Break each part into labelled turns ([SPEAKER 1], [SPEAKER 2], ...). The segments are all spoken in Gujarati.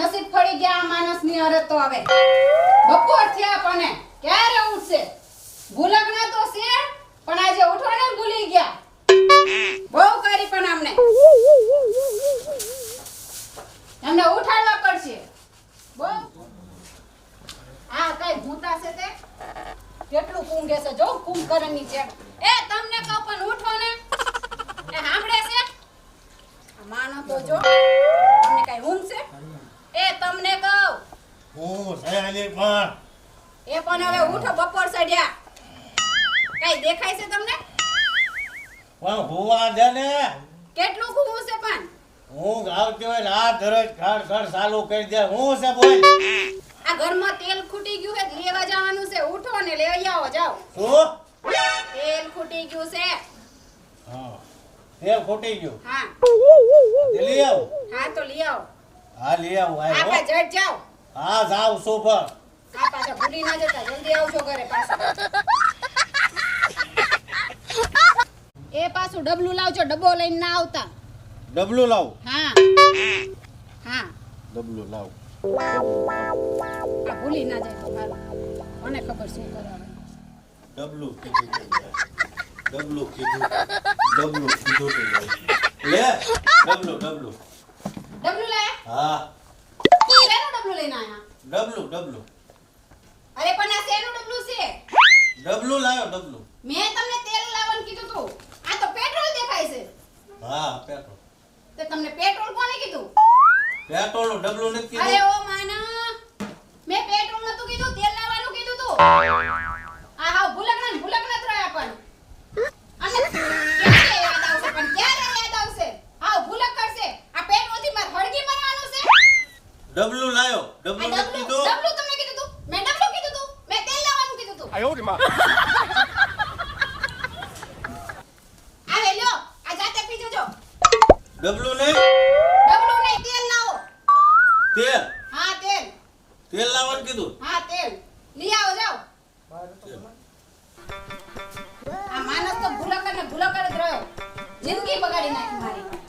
[SPEAKER 1] નસીબ ફળી ગયા, આ માણસની અરજ તો હવે. બપોર થયા પણ ક્યારે ઉઠશે? ભૂલકણા તો છે, પણ આજે ઉઠવાને ભૂલી ગયા. બહુ કરી પણ અમને. એમને ઉઠાડવા પડશે. આ કઈ ભૂતા છે તે? કેટલું કુંગે છે? જો કુંભકરણની છે એ, તમને કહો પણ ઉઠો ને એ, સાંભળે છે? આ માનો તો જો, તમને કઈ ઊંઘ છે તમને કહું.
[SPEAKER 2] હું સયાલી પણ.
[SPEAKER 1] એ પણ હવે ઉઠો બપોર સડ્યા. કઈ દેખાય છે તમને?
[SPEAKER 2] પણ હોવા દે ને
[SPEAKER 1] કેટલું કુવું છે પણ?
[SPEAKER 2] હું આવતી હોય રાત દરજ ઘર ખડ ચાલુ કરી દે. હું છે બોલ?
[SPEAKER 1] આ ઘરમાં તેલ ખૂટી ગયું છે લેવા જવાનું છે. ઉઠો ને લઈ આવો જાઓ.
[SPEAKER 2] શું?
[SPEAKER 1] તેલ ખૂટી ગયું છે.
[SPEAKER 2] હા. તેલ ખૂટી ગયું?
[SPEAKER 1] હા.
[SPEAKER 2] લઈ આવ.
[SPEAKER 1] હા તો લઈ આવો.
[SPEAKER 2] હા લઈ આવું
[SPEAKER 1] આ
[SPEAKER 2] આય
[SPEAKER 1] પા જાવ
[SPEAKER 2] હા જાવ સોફર
[SPEAKER 1] આ પાછા ભૂલી ના જતા જલ્દી આવજો ઘરે પાછા. એ પાછું ડબલું લાવજો ડબ્બો લઈને ના આવતા.
[SPEAKER 2] ડબલું લાવ?
[SPEAKER 1] હા. હા.
[SPEAKER 2] ડબલું લાવ.
[SPEAKER 1] આ ભૂલી ના જાય તો હારું. મને ખબર શું કરાવે.
[SPEAKER 2] ડબલું કીધું. ડબલું કીધું ડબલું કીધું. લે ડબલું ડબલું.
[SPEAKER 1] ડબલું
[SPEAKER 2] હા.
[SPEAKER 1] ઈ લેનો ડબલું લઈને આયા.
[SPEAKER 2] ડબલું ડબલું.
[SPEAKER 1] અરે પણ આ શેનું ડબલું છે?
[SPEAKER 2] ડબલું લાવ્યો ડબલું.
[SPEAKER 1] મેં તમને તેલ લાવવાનું કીધું તું. આ તો પેટ્રોલ દેખાય છે.
[SPEAKER 2] હા પેટ્રોલ.
[SPEAKER 1] તે તમને પેટ્રોલ કોણે કીધું?
[SPEAKER 2] પેટ્રોલનું ડબલું નથી
[SPEAKER 1] અરે ઓ માના. મેં પેટ્રોલ નતું કીધું તેલ લાવવાનું કીધું તું આ હાવ ભૂલકણા ને ભૂલકણા જ રહ્યા પણ અને ક્યારે યાદ આવશે પણ ક્યારે યાદ આવશે હાવ ભૂલક કરશે આ પેટ્રોલથી માર હળગી મરવાનું છે
[SPEAKER 2] ડબલું લાવ્યો
[SPEAKER 1] આ
[SPEAKER 2] ડબલું નથી
[SPEAKER 1] ડબલું
[SPEAKER 2] કીધું
[SPEAKER 1] ડબલું તમને કીધું તું મેં ડબલું કીધું તું મેં તેલ લાવવાનું કીધું તું
[SPEAKER 3] 哎呦我的妈！
[SPEAKER 1] આવે લ્યો આ જાતે પી જજો
[SPEAKER 2] ડબલું નહીં
[SPEAKER 1] ડબલું નહીં તેલ લાવો
[SPEAKER 2] તેલ
[SPEAKER 1] હા તેલ
[SPEAKER 2] તેલ લાવવાનું કીધું
[SPEAKER 1] હા તેલ લઈ આવો જાઓ આ માણસ તો ભૂલકર ને ભૂલકર જ રહ્યો જિંદગી બગાડી નાખી મારી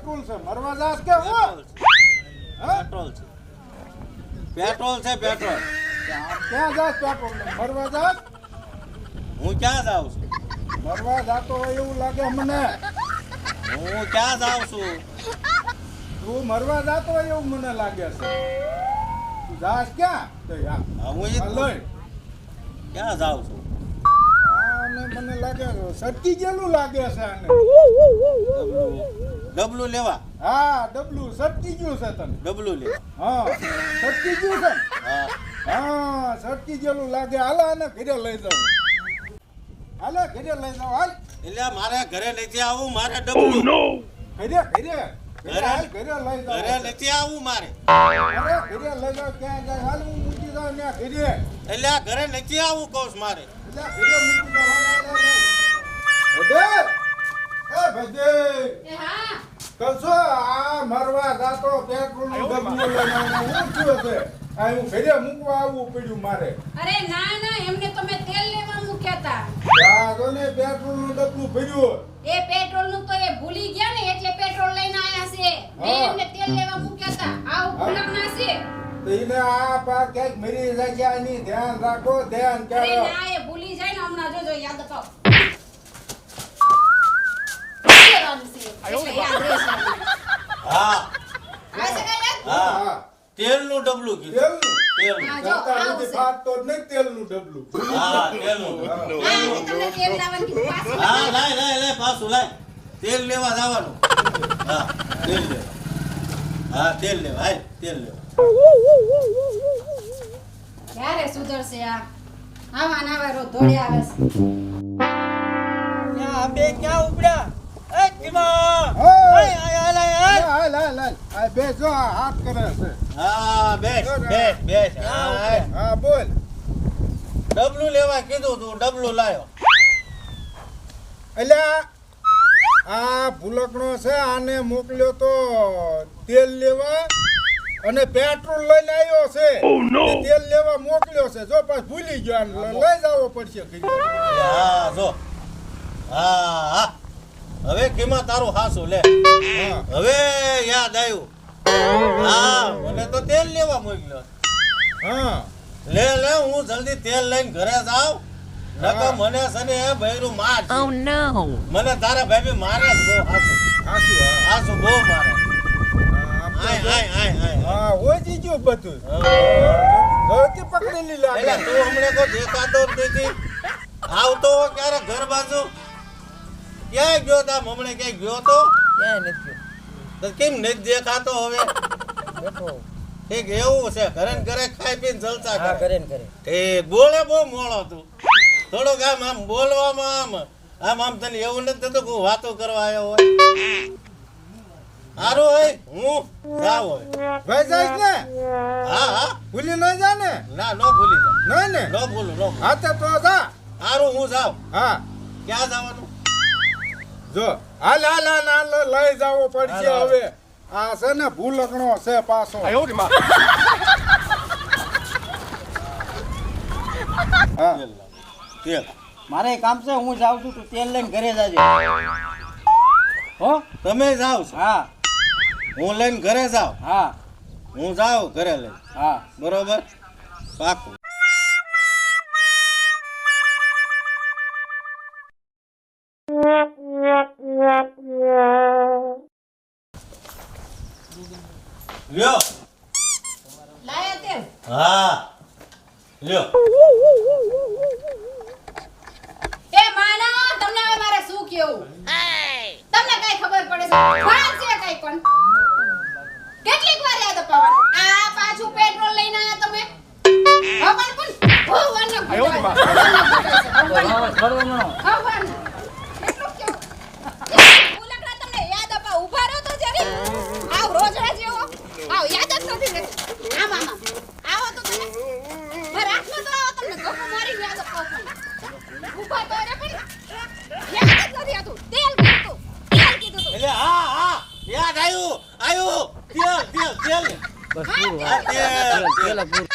[SPEAKER 3] પેટ્રોલ છે મરવા જાસ કે હું?
[SPEAKER 2] પેટ્રોલ છે. પેટ્રોલ છે. પેટ્રોલ છે
[SPEAKER 3] ક્યાં જાસ પેટ્રોલ? મરવા જાસ
[SPEAKER 2] હું ક્યાં જાઉં છું?
[SPEAKER 3] મરવા જાતો હોય એવું લાગે મને.
[SPEAKER 2] હું ક્યાં જાઉં છું?
[SPEAKER 3] તું મરવા જાતો હોય એવું મને લાગે છે. તું જાસ ક્યાં? તો
[SPEAKER 2] હું
[SPEAKER 3] લઈ
[SPEAKER 2] ક્યાં જાઉં છું?
[SPEAKER 3] મને લાગે સટકી ગયેલું લાગે છે આને.
[SPEAKER 2] ડબલું લેવા.
[SPEAKER 3] હા ડબલું. સટકી ગયું છે તને.
[SPEAKER 2] ડબલું લેવા
[SPEAKER 3] હા સટકી ગયું છે
[SPEAKER 2] હા.
[SPEAKER 3] હા સટકી ગયેલું લાગે. હાલો આને ઘરે લઈ જાઉં હાલે ઘરે લઈ જાઉં હાલ.
[SPEAKER 2] એટલે મારે ઘરે નથી આવું મારે ડબલું.
[SPEAKER 3] ઘરે ઘરે. ઘરે
[SPEAKER 2] ઘરે?
[SPEAKER 3] હાલ ઘરે લઈ
[SPEAKER 2] ઘરે
[SPEAKER 3] જાઉં
[SPEAKER 2] નથી આવું મારે.
[SPEAKER 3] અરે ઘરે લઈ જાઉં ક્યાં જાય? હાલ હું મૂકી જાઉં ઘરે.
[SPEAKER 2] એટલે આ ઘરે નથી આવું કહું મારે.
[SPEAKER 3] એટલે ઘરે મૂકી જાઉં એ ભજે
[SPEAKER 1] એ હા.
[SPEAKER 3] કહું આ મરવા જાતો પેટ્રોલનું ડબલું લઈને હું થયો છે આ હું ઘરે મૂકવા આવવું પડ્યું મારે.
[SPEAKER 1] અરે ના ના એમને તો તેલ લેવા મૂક્યા હતા
[SPEAKER 3] આ તો ને પેટ્રોલનું ડબલું ભર્યું
[SPEAKER 1] એ પેટ્રોલનું તો એ ભૂલી ગયા ને એટલે પેટ્રોલ લઈને આયા છે. મેં એમને તેલ લેવા મૂક્યા હતા આ ભૂલક ના છે.
[SPEAKER 3] તો એને આ પા ક્યાંક મરી જાય આની ધ્યાન રાખો ધ્યાન
[SPEAKER 1] અરે ના એ ભૂલી જાય ને હમણાં જોજો યાદ અપાવ લેવાનું છે, એટલે યાદ રહેશે હમણાં.
[SPEAKER 2] હા
[SPEAKER 1] આવે છે કાંઈ યાદ?
[SPEAKER 2] હા
[SPEAKER 3] હા
[SPEAKER 2] તેલનું ડબલું કીધું.
[SPEAKER 3] તેલનું.
[SPEAKER 2] તેલનું.
[SPEAKER 1] હા, જો,
[SPEAKER 3] જનતા
[SPEAKER 1] આવું
[SPEAKER 3] ફાટતો જ નહીં તેલનું ડબલું.
[SPEAKER 2] હા તેલનું.
[SPEAKER 1] હા, તેલ લાવવાનું કીધું. પાછું.
[SPEAKER 2] હા લાય લાય લાય પાછું લાય. તેલ લેવા જવાનું. હા તેલ લેવા. હા તેલ લેવા હાય તેલ લેવા.
[SPEAKER 1] ક્યારે સુધરશે આ? આવા નાવા રો રોજ આવે છે.
[SPEAKER 4] ત્યાં બે ક્યાં ઉપડ્યા? એ ધીમા!
[SPEAKER 3] હા.
[SPEAKER 4] આય, આય, આય, આય, આય.
[SPEAKER 3] હાલ હાલ હાલ. આ બે જો આ હાથ કરે છે.
[SPEAKER 2] હા બેસ બેસ બેસ. હા,
[SPEAKER 3] બોલ.
[SPEAKER 2] ડબલું લેવા કીધું તું ડબલું લાયો.
[SPEAKER 3] એટલે આ આ ભૂલકણો છે આને મોકલ્યો તો તેલ લેવા અને પેટ્રોલ લઈને આવ્યો છે. તેલ લેવા મોકલ્યો છે. જો પાછ ભૂલી ગયો આને લઈ જવો પડશે
[SPEAKER 2] હા જો. હા હા. હવે કેમાં તારું હાસું લે. હવે યાદ આવ્યું. હા મને તો તેલ લેવા મોકલ્યો
[SPEAKER 3] હા.
[SPEAKER 2] લે લે હું જલ્દી તેલ લઈને ઘરે જાઉં. નકર મને સને એ બૈરું માર
[SPEAKER 5] Oh.
[SPEAKER 2] મને તારા ભાભી મારે જ બહુ હાસું.
[SPEAKER 3] હાચું,
[SPEAKER 2] હાસું બહુ મારે. આય આય આય આય.
[SPEAKER 3] હા ઓજી બધું. ગળતી પકડેલી લાગે
[SPEAKER 2] તું હમણાં કોઈ દેખાતો નથી. આવતો ક્યારે ઘર બાજુ? ક્યાંય ગયો તા? મમણે ક્યાંય ગયો તો?
[SPEAKER 4] ક્યાંય નથી
[SPEAKER 2] તો કેમ નથી દેખાતો હવે?
[SPEAKER 4] બેઠો
[SPEAKER 2] ઠીક એવું છે. ઘરે ને ઘરે ખાઈ પીને જલસા
[SPEAKER 4] હા
[SPEAKER 2] કરે.
[SPEAKER 4] ને કરે
[SPEAKER 2] ઠીક બોલે બહુ મોળો તું. થોડોક આમ આમ બોલવામાં આમ આમ આમ તને એવું નથી થતું કે હું વાતો કરવા આવ્યો હોય. સારું હોય હું જાવ હોય.
[SPEAKER 3] ભાઈ જાય ને?
[SPEAKER 2] હા હા.
[SPEAKER 3] ભૂલી ન જા ને?
[SPEAKER 2] ના ન ભૂલી જા
[SPEAKER 3] ન ને?
[SPEAKER 2] ન ભૂલું ન
[SPEAKER 3] હા તે તો જા.
[SPEAKER 2] સારું હું જાઉં.
[SPEAKER 3] હા.
[SPEAKER 2] ક્યાં જવાનું?
[SPEAKER 3] જો હાલ હાલ હાલ હાલ લઈ જવો પડશે. હવે. આ છે ને ભૂલકણો છે પાછો. હા.
[SPEAKER 2] તેલ.
[SPEAKER 4] મારે કામ છે હું જાઉં છું તું તેલ લઈને ઘરે જાજે. હો?
[SPEAKER 2] તમે જાઓ
[SPEAKER 4] હા.
[SPEAKER 2] હું લઈને ઘરે જાઉં.
[SPEAKER 4] હા.
[SPEAKER 2] હું જાઉં ઘરે લઈ
[SPEAKER 4] હા.
[SPEAKER 2] બરોબર? પાકું. લ્યો.
[SPEAKER 1] લાયા તેલ
[SPEAKER 2] હા. લ્યો.
[SPEAKER 1] એ માના તમને હવે મારે શું કેવું તમને કઈ ખબર પડે છે? વાત છે કઈ પણ? કેટલીક વાર યાદ અપાવન આ પાછું પેટ્રોલ લઈને આયા તમે? ભગવાન પણ ભગવાનને.
[SPEAKER 4] છોડવાનો
[SPEAKER 1] ભગવાન યાદ
[SPEAKER 2] આવ્યું આવ્યું